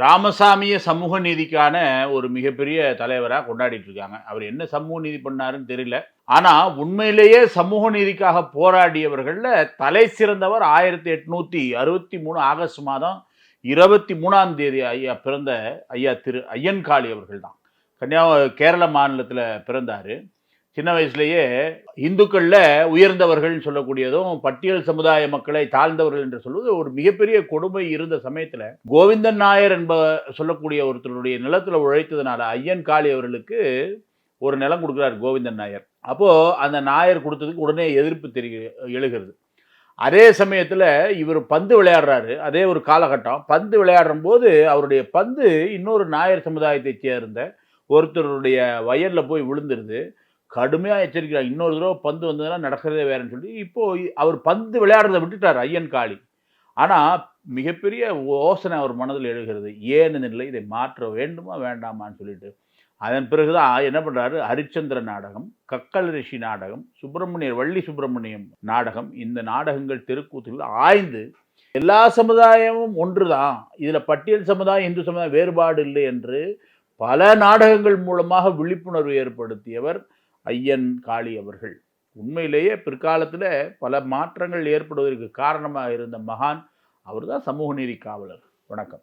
ராமசாமியை சமூக நீதிக்கான ஒரு மிகப்பெரிய தலைவராக கொண்டாடிட்டு இருக்காங்க. அவர் என்ன சமூக நீதி பண்ணாருன்னு தெரியல. ஆனால் உண்மையிலேயே சமூக நீதிக்காக போராடியவர்களில் தலை சிறந்தவர் ஆயிரத்தி எட்நூற்றி அறுபத்தி மூணு ஆகஸ்ட் மாதம் இருபத்தி மூணாம் தேதி ஐயா பிறந்த ஐயா திரு ஐயன்காளி அவர்கள் தான் கன்னியா கேரள மாநிலத்தில் பிறந்தார். சின்ன வயசுலேயே இந்துக்களில் உயர்ந்தவர்கள் சொல்லக்கூடியதும் பட்டியல் சமுதாய மக்களை தாழ்ந்தவர்கள் என்று சொல்வது ஒரு மிகப்பெரிய கொடுமை இருந்த சமயத்தில் கோவிந்தன் நாயர் என்ப சொல்லக்கூடிய ஒருத்தருடைய நிலத்தில் உழைத்ததுனால ஐயன் காளி அவர்களுக்கு ஒரு நிலம் கொடுக்குறாரு கோவிந்தன் நாயர். அப்போது அந்த நாயர் கொடுத்ததுக்கு உடனே எதிர்ப்பு தெரிய எழுகிறது. அதே சமயத்தில் இவர் பந்து விளையாடுறாரு. அதே ஒரு காலகட்டம். பந்து விளையாடும் போது அவருடைய பந்து இன்னொரு நாயர் சமுதாயத்தைச் சேர்ந்த ஒருத்தருடைய வயலில் போய் விழுந்துருது. கடுமையாக எச்சரிக்கிறார். இன்னொரு தடவை பந்து வந்ததுன்னா நடக்கிறதே வேறன்னு சொல்லி இப்போது அவர் பந்து விளையாடுறதை விட்டுட்டார் ஐயன் காளி ஆனால் மிகப்பெரிய யோசனை அவர் மனதில் எழுகிறது. ஏன் இந்த நிலை இதை மாற்ற வேண்டுமா வேண்டாமான்னு சொல்லிட்டு. அதன் பிறகுதான் என்ன பண்ணுறாரு ஹரிச்சந்திர நாடகம் கக்கல் ரிஷி நாடகம் சுப்பிரமணியர் வள்ளி சுப்பிரமணியம் நாடகம் இந்த நாடகங்கள் தெருக்கூத்துகள் ஆய்ந்து எல்லா சமுதாயமும் ஒன்று தான் இதில் பட்டியல் சமுதாயம் இந்து சமுதாயம் வேறுபாடு இல்லை என்று பல நாடகங்கள் மூலமாக விழிப்புணர்வு ஏற்படுத்தியவர் ஐயன் காளி அவர்கள். உண்மையிலேயே பிற்காலத்தில் பல மாற்றங்கள் ஏற்படுவதற்கு காரணமாக இருந்த மகான் அவர் தான் சமூக நீதி காவலர். வணக்கம்.